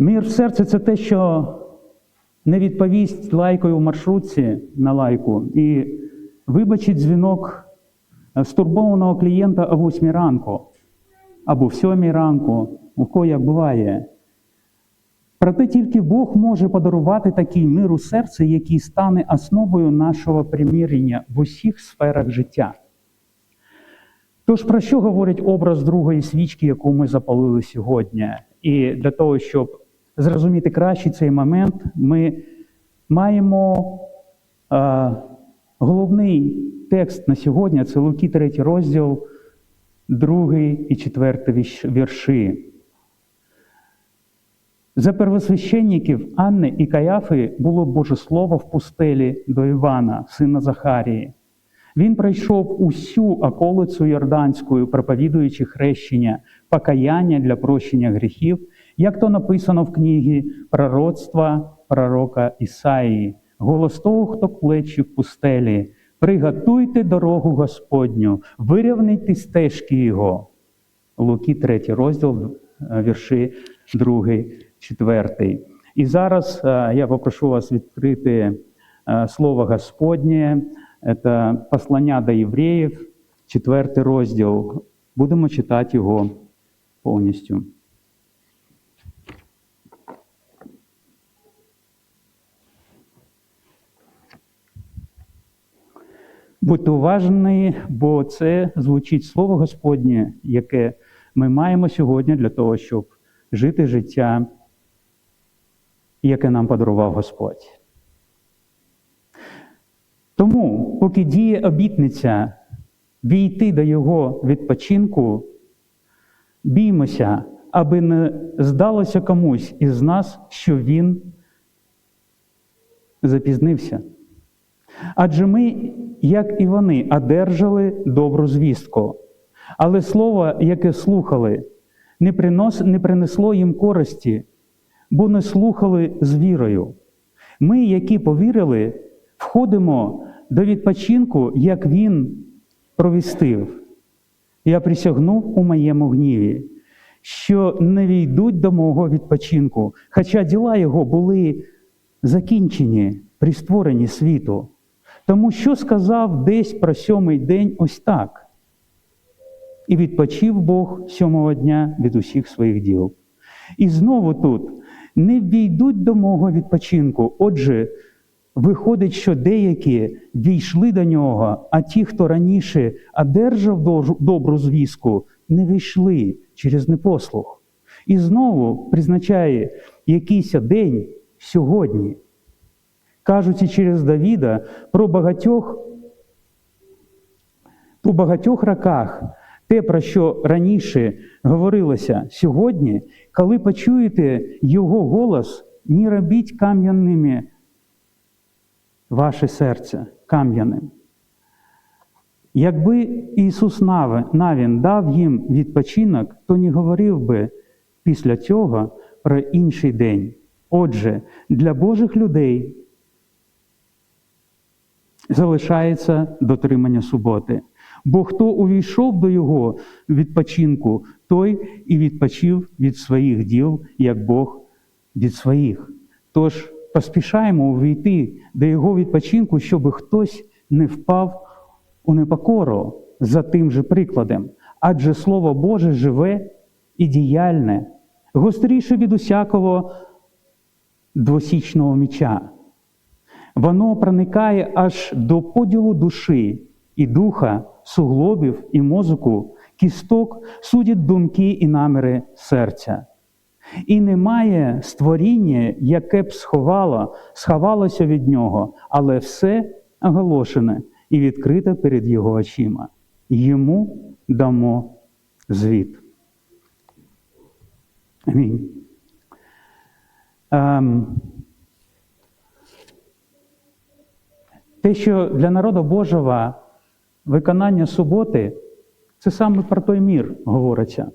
Мир в серці це те, що не відповість лайкою в маршрутці на лайку і вибачить дзвінок стурбованого клієнта о 8 ранку або в 7 ранку, у кого як буває. Проте тільки Бог може подарувати такий мир у серці, який стане основою нашого примирення в усіх сферах життя. Тож про що говорить образ другої свічки, яку ми запалили сьогодні? І для того, щоб зрозуміти краще цей момент, ми маємо е, головний текст на сьогодні це Луки 3 розділ, 2 і 4 вірші. За первосвященників Анни і Каяфи було Боже Слово в пустелі до Івана, сина Захарії. Він пройшов усю околицю Йорданською, проповідуючи хрещення, покаяння для прощення гріхів, як то написано в книгі пророцтва пророка Ісаїї. Голос того, хто клече в пустелі, приготуйте дорогу Господню, вирівняйте стежки Його. Луки 3 розділ, вірші 2, 4. І зараз я попрошу вас відкрити Слово Господнє. Це послання до євреїв, четвертий розділ. Будемо читати його повністю. Будьте уважні, бо це звучить слово Господнє, яке ми маємо сьогодні для того, щоб жити життя, яке нам подарував Господь. Тому, поки діє обітниця війти до Його відпочинку, біймося, аби не здалося комусь із нас, що Він запізнився. Адже ми, як і вони, одержали добру звістку, але слово, яке слухали, не, принос, не принесло їм користі, бо не слухали з вірою. Ми, які повірили, входимо до відпочинку, як він провістив. Я присягнув у моєму гніві, що не війдуть до мого відпочинку, хоча діла його були закінчені при створенні світу. Тому що сказав десь про сьомий день ось так. І відпочив Бог сьомого дня від усіх своїх діл. І знову тут не війдуть до мого відпочинку. Отже, Виходить, що деякі війшли до нього, а ті, хто раніше одержав добру звістку, не вийшли через непослух. І знову призначає якийсь день сьогодні, кажучи через Давіда про багатьох, по багатьох роках, те, про що раніше говорилося сьогодні, коли почуєте його голос, не робіть кам'яними ваше серце кам'яним. Якби Ісус Навін дав їм відпочинок, то не говорив би після цього про інший день. Отже, для Божих людей залишається дотримання суботи. Бо хто увійшов до Його відпочинку, той і відпочив від своїх діл, як Бог від своїх. Тож поспішаємо увійти до його відпочинку, щоб хтось не впав у непокору за тим же прикладом. Адже Слово Боже живе і діяльне, гостріше від усякого двосічного міча. Воно проникає аж до поділу душі і духа, суглобів і мозку, кісток, судять думки і наміри серця. І немає створіння, яке б сховало, сховалося від нього, але все оголошене і відкрите перед його очима. Йому дамо звіт. Амінь. Ем, те, що для народу Божого виконання суботи, це саме про той мір говориться.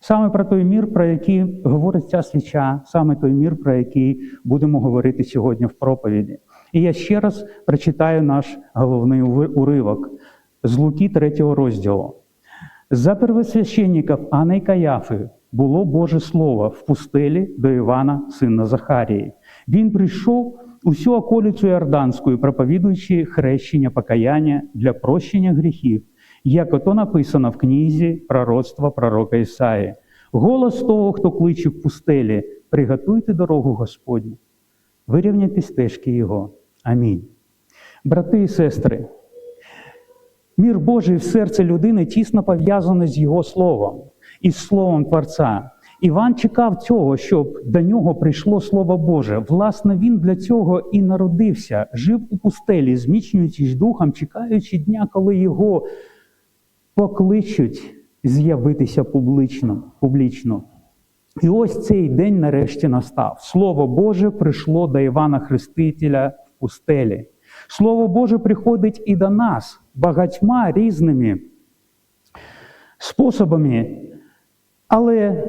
Саме про той мір, про який говорить ця свіча, саме той мір, про який будемо говорити сьогодні в проповіді. І я ще раз прочитаю наш головний уривок з Луки 3 розділу. За первосвященників Анни і Каяфи було Боже Слово в пустелі до Івана, сина Захарії. Він прийшов усю околицю Йорданську, проповідуючи хрещення покаяння для прощення гріхів, як ото написано в книзі пророцтва пророка Ісаї. Голос того, хто кличе в пустелі, приготуйте дорогу Господню, вирівняйте стежки Його. Амінь. Брати і сестри, мір Божий в серце людини тісно пов'язаний з Його Словом із Словом Творця. Іван чекав цього, щоб до нього прийшло Слово Боже. Власне, він для цього і народився, жив у пустелі, зміцнюючись духом, чекаючи дня, коли його покличуть з'явитися публічно. публічно. І ось цей день нарешті настав. Слово Боже прийшло до Івана Хрестителя в пустелі. Слово Боже приходить і до нас багатьма різними способами. Але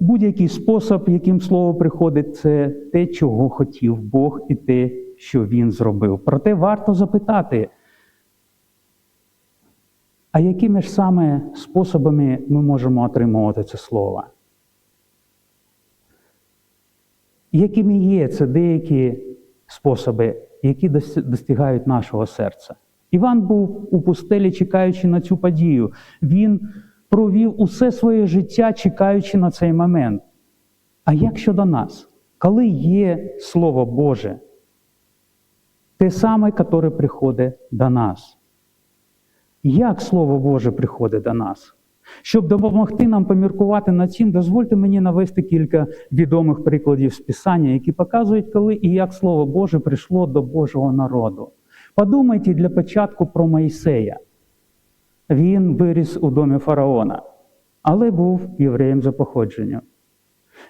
будь-який спосіб, яким слово приходить, це те, чого хотів Бог, і те, що Він зробив. Проте варто запитати, а якими ж саме способами ми можемо отримувати це слово? Якими є це деякі способи, які достигають нашого серця? Іван був у пустелі, чекаючи на цю подію. Він провів усе своє життя, чекаючи на цей момент. А як щодо нас? Коли є Слово Боже, те саме, яке приходить до нас? Як Слово Боже приходить до нас? Щоб допомогти нам поміркувати над цим, дозвольте мені навести кілька відомих прикладів з Писання, які показують, коли і як Слово Боже прийшло до Божого народу. Подумайте для початку про Моїсея. Він виріс у домі фараона, але був євреєм за походженням.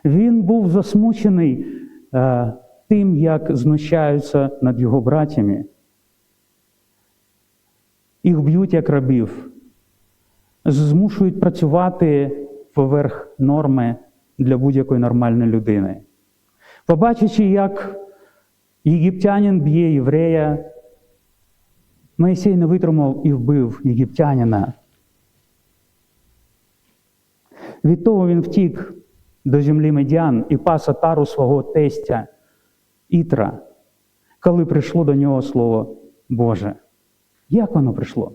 Він був засмучений е, тим, як знущаються над його братями. Їх б'ють як рабів, змушують працювати поверх норми для будь-якої нормальної людини. Побачивши, як єгиптянин б'є єврея, Моїсей не витримав і вбив єгиптянина. Від того він втік до землі медян і пас отару свого тестя Ітра, коли прийшло до нього Слово Боже. Як воно прийшло?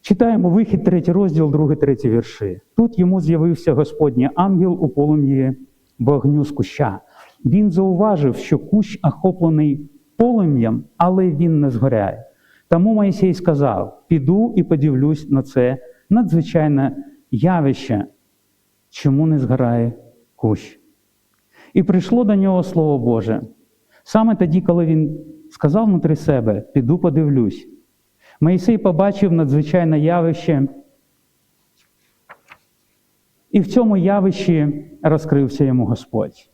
Читаємо вихід, третій розділ, другий, третій вірші. Тут йому з'явився Господній ангел у полум'ї вогню з куща. Він зауважив, що кущ охоплений полум'ям, але він не згоряє. Тому Моїсей сказав: піду і подивлюсь на це надзвичайне явище, чому не згорає кущ. І прийшло до нього Слово Боже. Саме тоді, коли він сказав внутрі себе, піду подивлюсь, Моїсей побачив надзвичайне явище, і в цьому явищі розкрився йому Господь.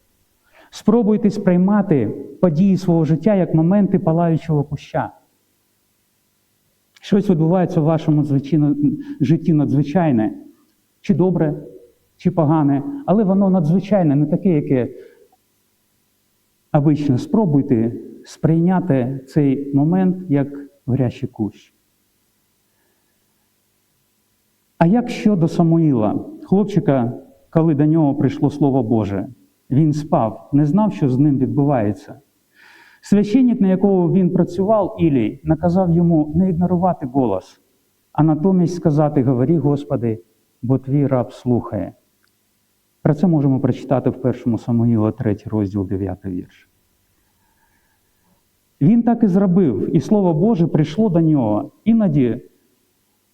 Спробуйте сприймати події свого життя як моменти палаючого куща. Щось відбувається в вашому житті надзвичайне, чи добре, чи погане, але воно надзвичайне, не таке, яке обично. Спробуйте сприйняти цей момент як горящий кущ. А як щодо Самуїла, хлопчика, коли до нього прийшло Слово Боже? Він спав, не знав, що з ним відбувається. Священник, на якого він працював, Ілій, наказав йому не ігнорувати голос, а натомість сказати: Говори, Господи, бо твій раб слухає. Про це можемо прочитати в першому Самуїла, 3 розділ 9 вірш. Він так і зробив, і Слово Боже прийшло до нього. Іноді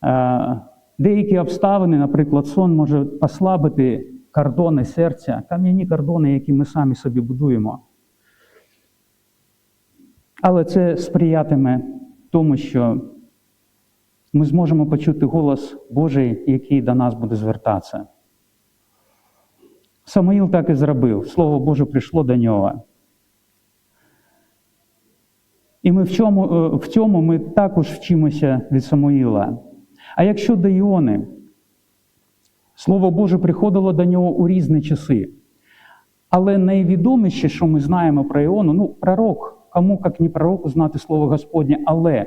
е, деякі обставини, наприклад, сон може послабити кордони серця, кам'яні кордони, які ми самі собі будуємо. Але це сприятиме тому, що ми зможемо почути голос Божий, який до нас буде звертатися. Самуїл так і зробив. Слово Боже прийшло до нього. І ми в цьому, е, в цьому ми також вчимося від Самуїла. А якщо до Іони, Слово Боже приходило до нього у різні часи. Але найвідоміше, що ми знаємо про Іону, ну, пророк, кому як не пророку знати Слово Господнє, але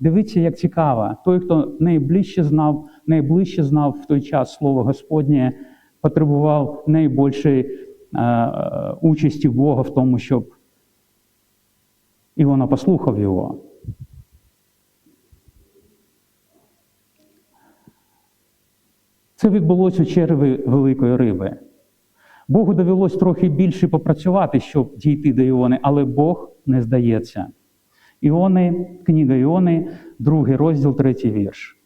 Дивіться, як цікаво. Той, хто найближче знав, найближче знав в той час слово Господнє, потребував найбільшої е, участі Бога в тому, щоб Іона послухав його. Це відбулося у черві великої риби. Богу довелось трохи більше попрацювати, щоб дійти до Іони, але Бог не здається. Іони, книга Іони, другий розділ, третій вірш.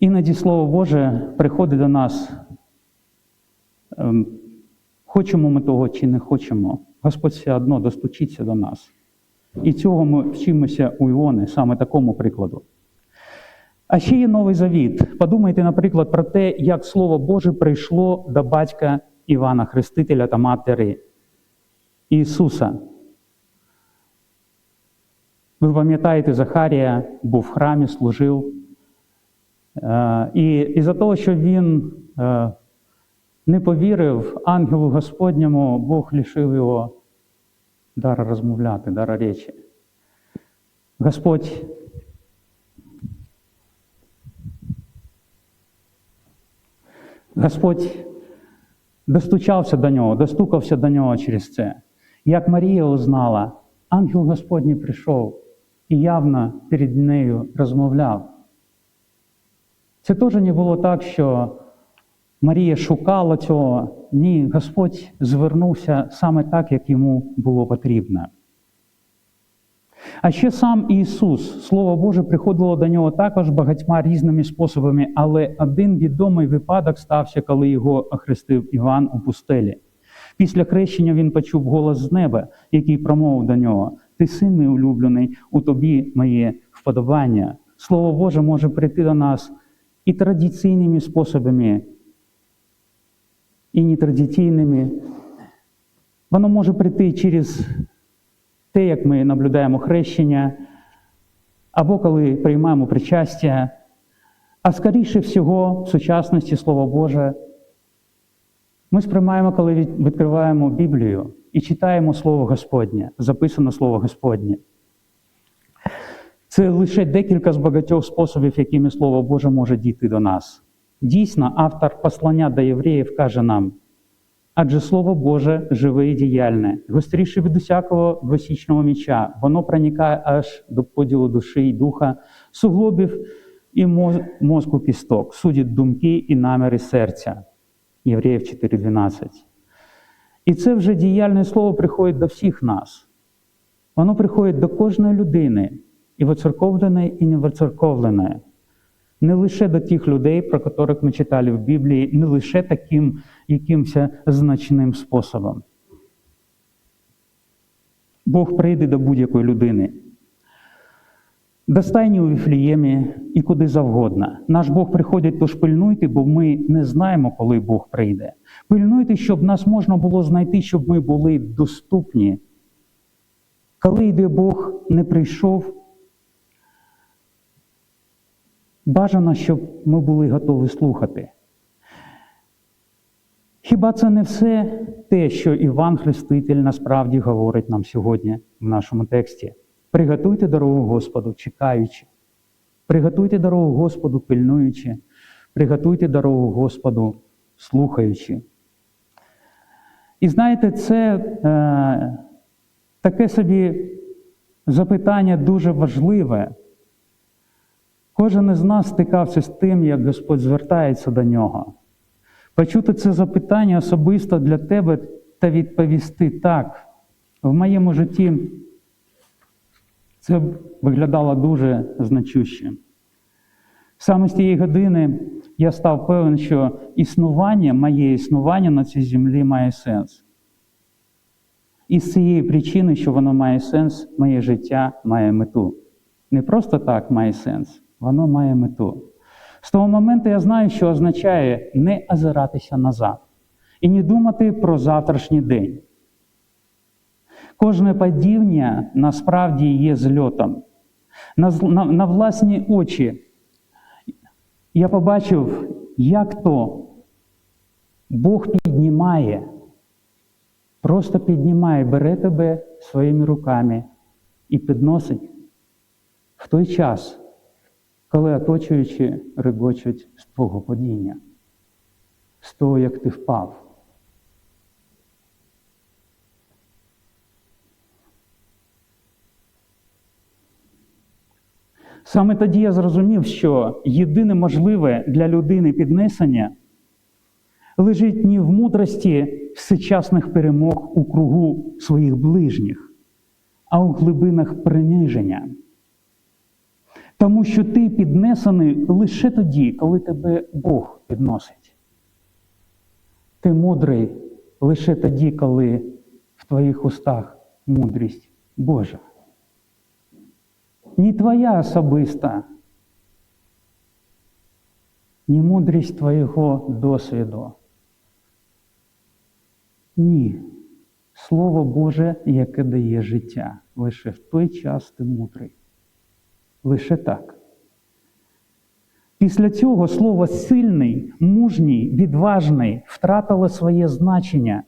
Іноді Слово Боже приходить до нас. ем, Хочемо ми того чи не хочемо, Господь все одно достучиться до нас. І цього ми вчимося у Іони, саме такому прикладу. А ще є новий завіт. Подумайте, наприклад, про те, як Слово Боже прийшло до батька Івана Хрестителя та матері Ісуса. Ви пам'ятаєте, Захарія був в храмі, служив. Е, І із-за того, що він е, не повірив ангелу Господньому, Бог лишив його дара розмовляти, дара речі. Господь Господь достучався до нього, достукався до нього через це. Як Марія узнала, ангел Господній прийшов і явно перед нею розмовляв. Це теж не було так, що Марія шукала цього. Ні, Господь звернувся саме так, як йому було потрібно. А ще сам Ісус, Слово Боже, приходило до нього також багатьма різними способами, але один відомий випадок стався, коли його охрестив Іван у пустелі. Після хрещення він почув голос з неба, який промовив до нього: Ти син мій улюблений, у тобі моє вподобання. Слово Боже може прийти до нас і традиційними способами, і нетрадиційними. Воно може прийти через те, як ми наблюдаємо хрещення, або коли приймаємо причастя, а скоріше всього, в сучасності Слово Боже, ми сприймаємо, коли відкриваємо Біблію і читаємо Слово Господнє, записане Слово Господнє. Це лише декілька з багатьох способів, якими Слово Боже може дійти до нас. Дійсно, автор послання до євреїв каже нам, Адже Слово Боже живе і діяльне, гостріше від усякого двосічного міча, воно проникає аж до поділу душі і духа, суглобів і мозку кісток, судить думки і наміри серця. Євреїв 4.12. І це вже діяльне слово приходить до всіх нас. Воно приходить до кожної людини, і воцерковленої, і невоцерковленої. Не лише до тих людей, про яких ми читали в Біблії, не лише таким якимось значним способом. Бог прийде до будь-якої людини. До стайні у Віфліємі і куди завгодно. Наш Бог приходить, тож пильнуйте, бо ми не знаємо, коли Бог прийде. Пильнуйте, щоб нас можна було знайти, щоб ми були доступні. Коли йде Бог не прийшов, бажано, щоб ми були готові слухати. Хіба це не все те, що Іван Хреститель насправді говорить нам сьогодні в нашому тексті? Приготуйте дорогу Господу, чекаючи. Приготуйте дорогу Господу, пильнуючи, приготуйте дорогу Господу, слухаючи. І знаєте, це е, таке собі запитання дуже важливе. Кожен із нас стикався з тим, як Господь звертається до нього. Почути це запитання особисто для тебе та відповісти так. В моєму житті це виглядало дуже значуще. Саме з тієї години я став певен, що існування, моє існування на цій землі має сенс. І з цієї причини, що воно має сенс, моє життя має мету. Не просто так має сенс, воно має мету. З того моменту я знаю, що означає не озиратися назад і не думати про завтрашній день. Кожне падіння насправді є зльотом. На, на, на власні очі я побачив, як то Бог піднімає просто піднімає, бере тебе своїми руками і підносить в той час, коли оточуючі регочуть з твого падіння, з того, як ти впав. Саме тоді я зрозумів, що єдине можливе для людини піднесення лежить не в мудрості всечасних перемог у кругу своїх ближніх, а у глибинах приниження. Тому що ти піднесений лише тоді, коли тебе Бог підносить. Ти мудрий лише тоді, коли в твоїх устах мудрість Божа. Не твоя особиста, не мудрість твого досвіду. Ні. Слово Боже, яке дає життя. Лише в той час ти мудрий. Лише так. Після цього слово сильний, мужній, відважний втратило своє значення,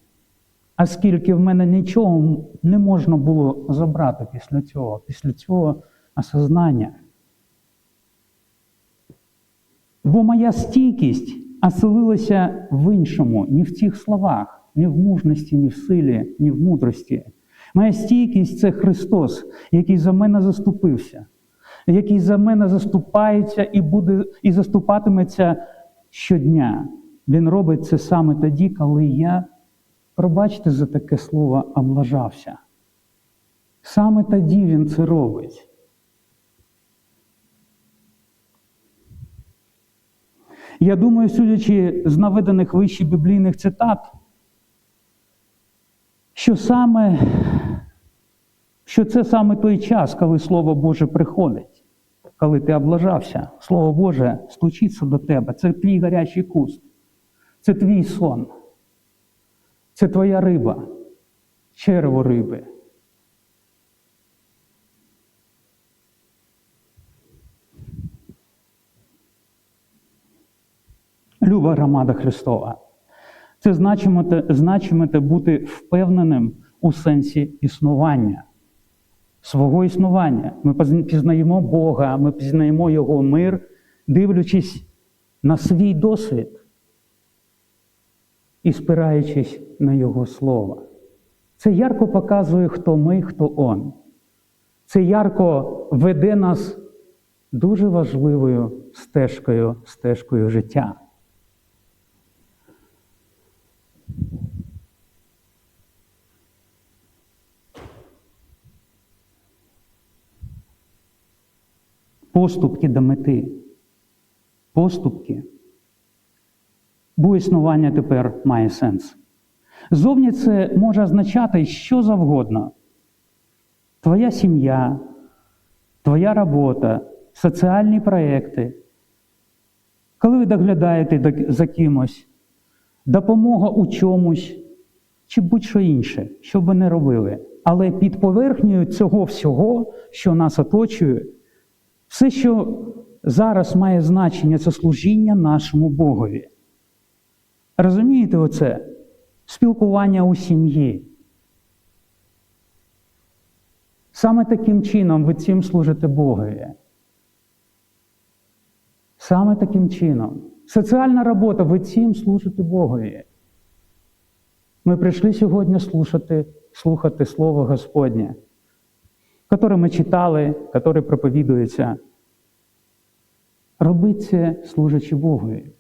оскільки в мене нічого не можна було забрати після цього, після цього осознання. Бо моя стійкість оселилася в іншому, не в цих словах, не в мужності, ні в силі, ні в мудрості. Моя стійкість це Христос, який за мене заступився, який за мене заступається і буде, і заступатиметься щодня. Він робить це саме тоді, коли я, пробачте за таке слово, облажався. Саме тоді він це робить. Я думаю, судячи з наведених вище біблійних цитат, що саме, що це саме той час, коли Слово Боже приходить, коли ти облажався, Слово Боже стучиться до тебе. Це твій гарячий куст, це твій сон, це твоя риба, черево риби. Люба громада Христова. Це значимо, значимо бути впевненим у сенсі існування, свого існування. Ми пізнаємо Бога, ми пізнаємо Його мир, дивлячись на свій досвід і спираючись на Його Слово. Це ярко показує, хто ми, хто Он. Це ярко веде нас дуже важливою стежкою, стежкою життя. Поступки до мети. Поступки. Бо існування тепер має сенс. Зовні це може означати що завгодно. Твоя сім'я, твоя робота, соціальні проекти. Коли ви доглядаєте за кимось, допомога у чомусь чи будь-що інше, що ви не робили. Але під поверхнею цього всього, що нас оточує, все, що зараз має значення, це служіння нашому Богові. Розумієте оце? Спілкування у сім'ї. Саме таким чином ви цим служите Богові. Саме таким чином. Соціальна робота, ви цим служите Богові. Ми прийшли сьогодні слухати, слухати Слово Господнє, яке ми читали, яке проповідується. Робіть це, служачи Богові.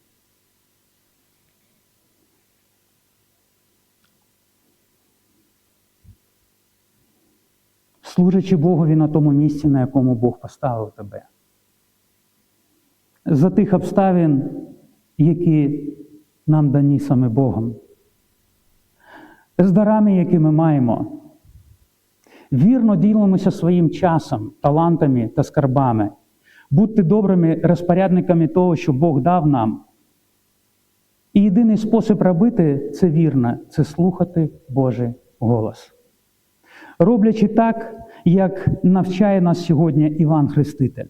Служачи Богові на тому місці, на якому Бог поставив тебе. За тих обставин, які нам дані саме Богом, з дарами, які ми маємо. Вірно ділимося своїм часом, талантами та скарбами. Будьте добрими розпорядниками того, що Бог дав нам. І єдиний спосіб робити це вірно це слухати Божий голос. Роблячи так, як навчає нас сьогодні Іван Хреститель.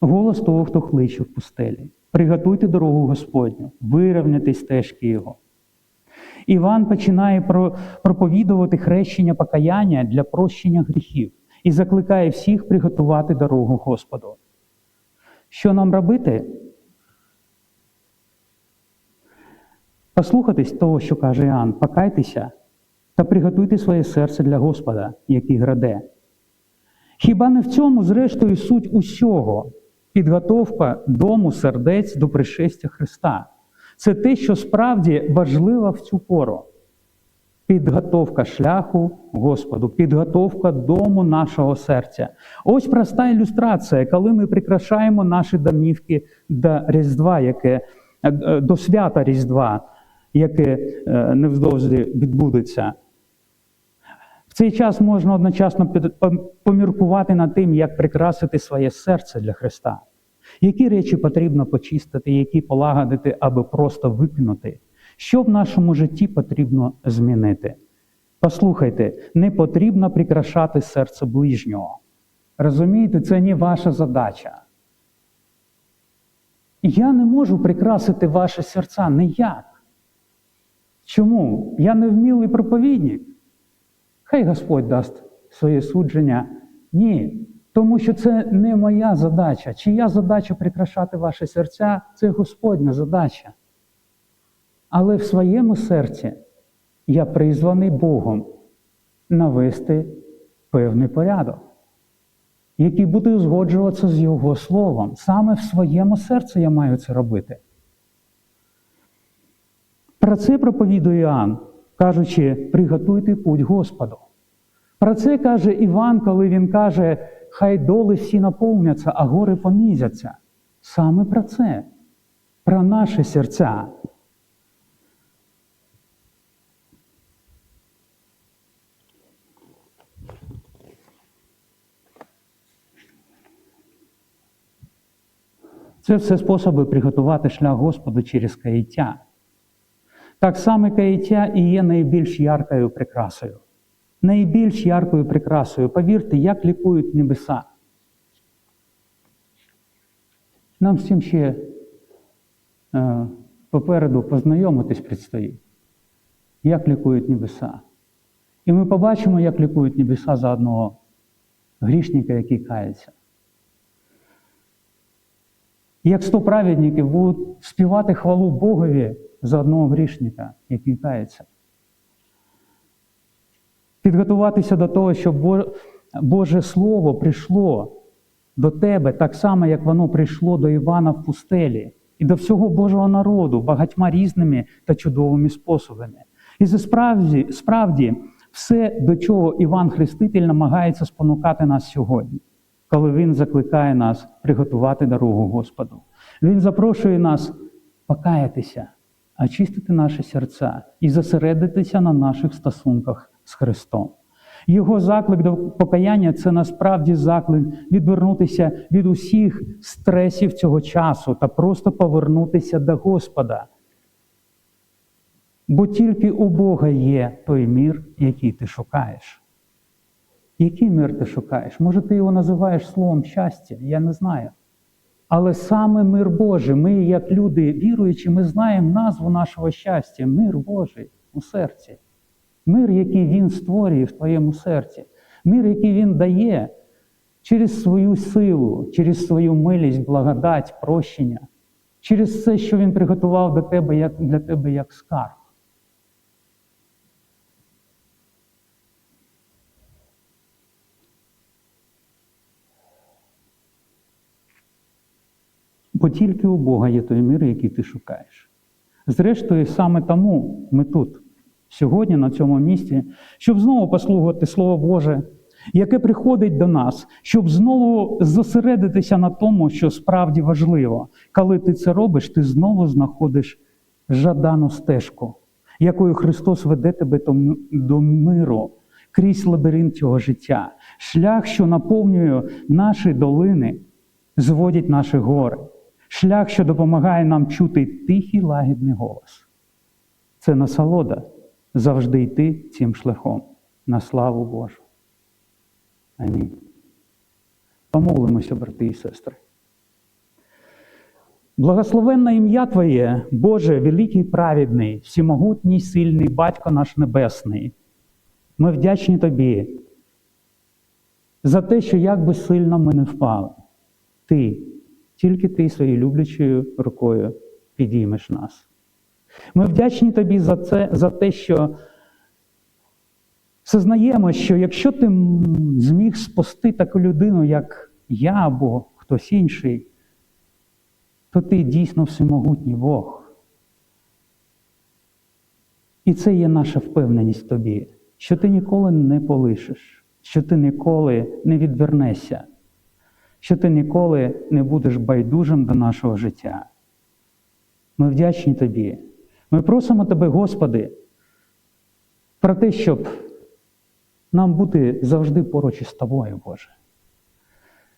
Голос того, хто кличе в пустелі. Приготуйте дорогу Господню, вирівняйте стежки Його. Іван починає проповідувати хрещення покаяння для прощення гріхів і закликає всіх приготувати дорогу Господу. Що нам робити? Послухатись того, що каже Іоанн, покайтеся та приготуйте своє серце для Господа, який граде. Хіба не в цьому, зрештою, суть усього підготовка дому сердець до пришестя Христа? Це те, що справді важливо в цю пору. Підготовка шляху Господу, підготовка дому нашого серця. Ось проста ілюстрація, коли ми прикрашаємо наші домівки до Різдва, яке, е, до свята Різдва, яке е, невдовзі відбудеться. В цей час можна одночасно поміркувати над тим, як прикрасити своє серце для Христа. Які речі потрібно почистити, які полагодити, аби просто викинути? Що в нашому житті потрібно змінити? Послухайте, не потрібно прикрашати серце ближнього. Розумієте, це не ваша задача. Я не можу прикрасити ваше серця ніяк. Чому? Я не вмілий проповідник. Хай Господь дасть своє судження. Ні. Тому що це не моя задача. Чия задача прикрашати ваші серця це Господня задача. Але в своєму серці я призваний Богом навести певний порядок, який буде узгоджуватися з Його Словом. Саме в своєму серці я маю це робити. Про це проповідує Іоанн, кажучи, приготуйте путь Господу. Про це каже Іван, коли він каже, хай доли всі наповняться, а гори понизяться. Саме про це, про наші серця. Це все способи приготувати шлях Господу через каяття. Так само каяття і є найбільш яркою прикрасою. Найбільш яркою прикрасою. Повірте, як лікують небеса. Нам з цим ще е, попереду познайомитись предстоїть. Як лікують небеса. І ми побачимо, як лікують небеса за одного грішника, який кається. Як сто праведників будуть співати хвалу Богові за одного грішника, який кається. Підготуватися до того, щоб Боже Слово прийшло до тебе так само, як воно прийшло до Івана в пустелі, і до всього Божого народу багатьма різними та чудовими способами. І це справді, справді все, до чого Іван Хреститель намагається спонукати нас сьогодні, коли він закликає нас приготувати дорогу Господу. Він запрошує нас покаятися, очистити наші серця і зосередитися на наших стосунках з Христом. Його заклик до покаяння це насправді заклик відвернутися від усіх стресів цього часу та просто повернутися до Господа. Бо тільки у Бога є той мір, який ти шукаєш. Який мир ти шукаєш? Може, ти його називаєш словом щастя? Я не знаю. Але саме мир Божий, ми, як люди віруючі, ми знаємо назву нашого щастя мир Божий у серці. Мир, який Він створює в твоєму серці, мир, який Він дає через свою силу, через свою милість, благодать, прощення, через все, що Він приготував до тебе, як, для тебе як скарб. Бо тільки у Бога є той мир, який ти шукаєш. Зрештою, саме тому ми тут, сьогодні, на цьому місці, щоб знову послухати Слово Боже, яке приходить до нас, щоб знову зосередитися на тому, що справді важливо. Коли ти це робиш, ти знову знаходиш жадану стежку, якою Христос веде тебе до- миру крізь лабіринт цього життя, шлях, що наповнює наші долини, зводить наші гори, шлях, що допомагає нам чути тихий лагідний голос. Це насолода завжди йти цим шляхом на славу Божу. Амінь. Помолимося, брати і сестри. Благословенне ім'я Твоє, Боже, великий праведний, всемогутній, сильний Батько наш Небесний. Ми вдячні Тобі за те, що як би сильно ми не впали, Ти, тільки Ти своєю люблячою рукою підіймеш нас. Ми вдячні Тобі за це, за те, що Сознаємо, що якщо ти зміг спасти таку людину, як я або хтось інший, то ти дійсно всемогутній Бог. І це є наша впевненість в тобі, що ти ніколи не полишиш, що ти ніколи не відвернешся, що ти ніколи не будеш байдужим до нашого життя. Ми вдячні тобі. Ми просимо тебе, Господи, про те, щоб нам бути завжди поруч із тобою, Боже.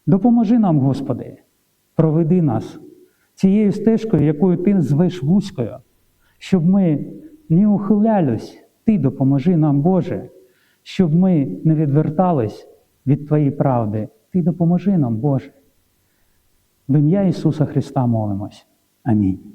Допоможи нам, Господи, проведи нас цією стежкою, якою ти звеш вузькою, щоб ми не ухилялись, Ти допоможи нам, Боже, щоб ми не відвертались від Твоєї правди. Ти допоможи нам, Боже. В ім'я Ісуса Христа молимось. Амінь.